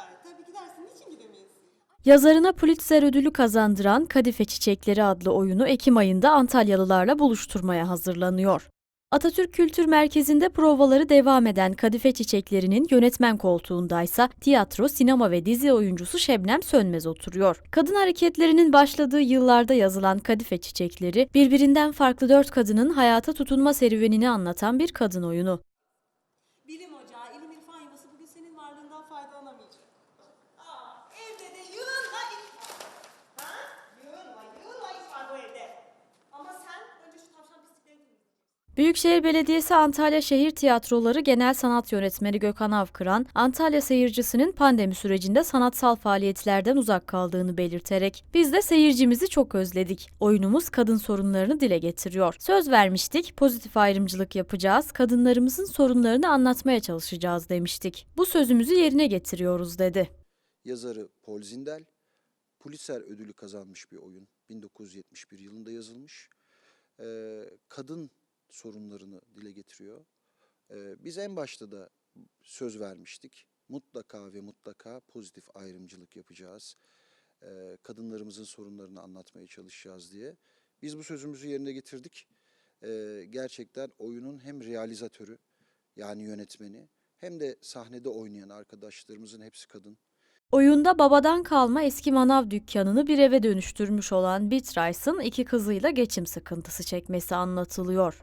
Ay, tabii ki dersin. Niçin gidemeyiz? Yazarına Pulitzer ödülü kazandıran Kadife Çiçekleri adlı oyunu Ekim ayında Antalyalılarla buluşturmaya hazırlanıyor. Atatürk Kültür Merkezi'nde provaları devam eden Kadife Çiçekleri'nin yönetmen koltuğundaysa tiyatro, sinema ve dizi oyuncusu Şebnem Sönmez oturuyor. Kadın hareketlerinin başladığı yıllarda yazılan Kadife Çiçekleri, birbirinden farklı dört kadının hayata tutunma serüvenini anlatan bir kadın oyunu. İlim irfan yuvası bugün senin varlığından faydalanamayacak. Aa, Büyükşehir Belediyesi Antalya Şehir Tiyatroları Genel Sanat Yönetmeni Gökhan Avkıran, Antalya seyircisinin pandemi sürecinde sanatsal faaliyetlerden uzak kaldığını belirterek, biz de seyircimizi çok özledik. Oyunumuz kadın sorunlarını dile getiriyor. Söz vermiştik, pozitif ayrımcılık yapacağız, kadınlarımızın sorunlarını anlatmaya çalışacağız demiştik. Bu sözümüzü yerine getiriyoruz dedi. Yazarı Paul Zindel, Pulitzer ödülü kazanmış bir oyun. 1971 yılında yazılmış. Ee, kadın sorunlarını dile getiriyor. Ee, biz en başta da söz vermiştik. Mutlaka ve mutlaka pozitif ayrımcılık yapacağız. Ee, kadınlarımızın sorunlarını anlatmaya çalışacağız diye. Biz bu sözümüzü yerine getirdik. Ee, gerçekten oyunun hem realizatörü yani yönetmeni hem de sahnede oynayan arkadaşlarımızın hepsi kadın. Oyunda babadan kalma eski manav dükkanını bir eve dönüştürmüş olan Beatrice'ın iki kızıyla geçim sıkıntısı çekmesi anlatılıyor.